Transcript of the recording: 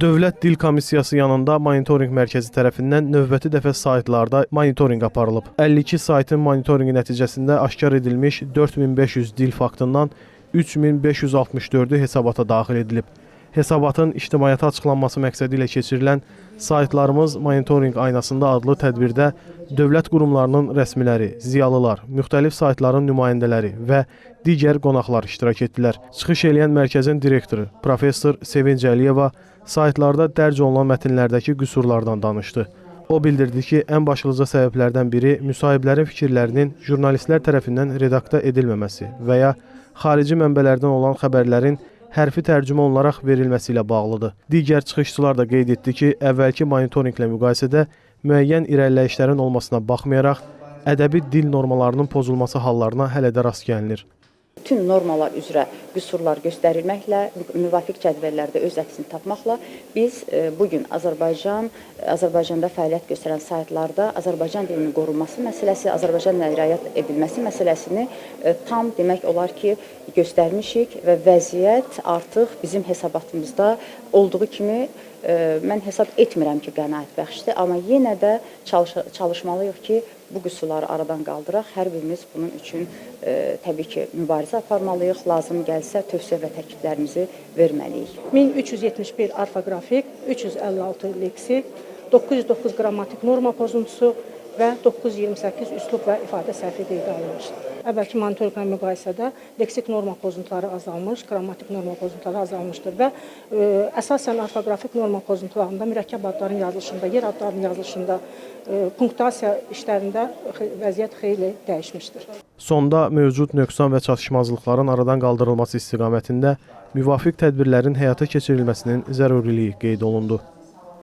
Dövlət Dil Komissiyası yanında monitorinq mərkəzi tərəfindən növbəti dəfə saytlarda monitorinq aparılıb. 52 saytın monitorinqi nəticəsində aşkar edilmiş 4500 dil faktından 3564-ü hesabata daxil edilib. Hesabatın ictimaiyyətə açıqlanması məqsədi ilə keçirilən saytlarımız monitorinq aynasında adlı tədbirdə dövlət qurumlarının rəsmiləri, ziyalılar, müxtəlif saytların nümayəndələri və digər qonaqlar iştirak etdilər. Çıxış eləyən mərkəzin direktoru professor Sevinc Əliyeva saytlarda dərc olunan mətnlərdəki qüsurlardan danışdı. O bildirdi ki, ən başlıca səbəblərdən biri müsahiblərin fikirlərinin jurnalistlər tərəfindən redaktə edilməməsi və ya xarici mənbələrdən olan xəbərlərin hərfi tərcümə olunaraq verilməsi ilə bağlıdır. Digər çıxışçılar da qeyd etdi ki, əvvəlki monitorinqlə müqayisədə müəyyən irəliləyişlərin olmasına baxmayaraq, ədəbi dil normalarının pozulması hallarına hələ də rast gəlinir. Bütün normalar üzrə qüsurlar göstərilməklə, müvafiq cədvəllərdə öz əksini tapmaqla biz e, bu gün Azərbaycan Azərbaycanda fəaliyyət göstərən saytlarda Azərbaycan dilinin qorunması məsələsi, Azərbaycan dilinin riayət edilməsi məsələsini e, tam demək olar ki, göstərmişik və vəziyyət artıq bizim hesabatımızda olduğu kimi mən hesab etmirəm ki, qənaətbəxşdir, amma yenə də çalış çalışmalıyıq ki, bu qüsurları aradan qaldıraq. Hər birimiz bunun üçün e, təbii ki, mübarizə aparmalıyıq. Lazım gəlsə tövsiyə və təkliflərimizi verməliyik. 1371 orfoqrafik, 356 leksik, 909 qrammatik norma pozuntusu və 928 üslub və ifadə səhvi qeydə alınmışdır. Əvvəlki monitorinqlə müqayisədə leksik norma pozuntuları azalmış, qrammatik norma pozuntuları azalmışdır və e, əsasən orfoqrafik norma pozuntularında mürəkkəb adların yazılışında, yer adlarının yazılışında, e, punktasiya işlərində vəziyyət xeyli dəyişmişdir. Sonda mövcud nöqsan və çatışmazlıqların aradan qaldırılması istiqamətində müvafiq tədbirlərin həyata keçirilməsinin zəruriliyi qeyd olundu.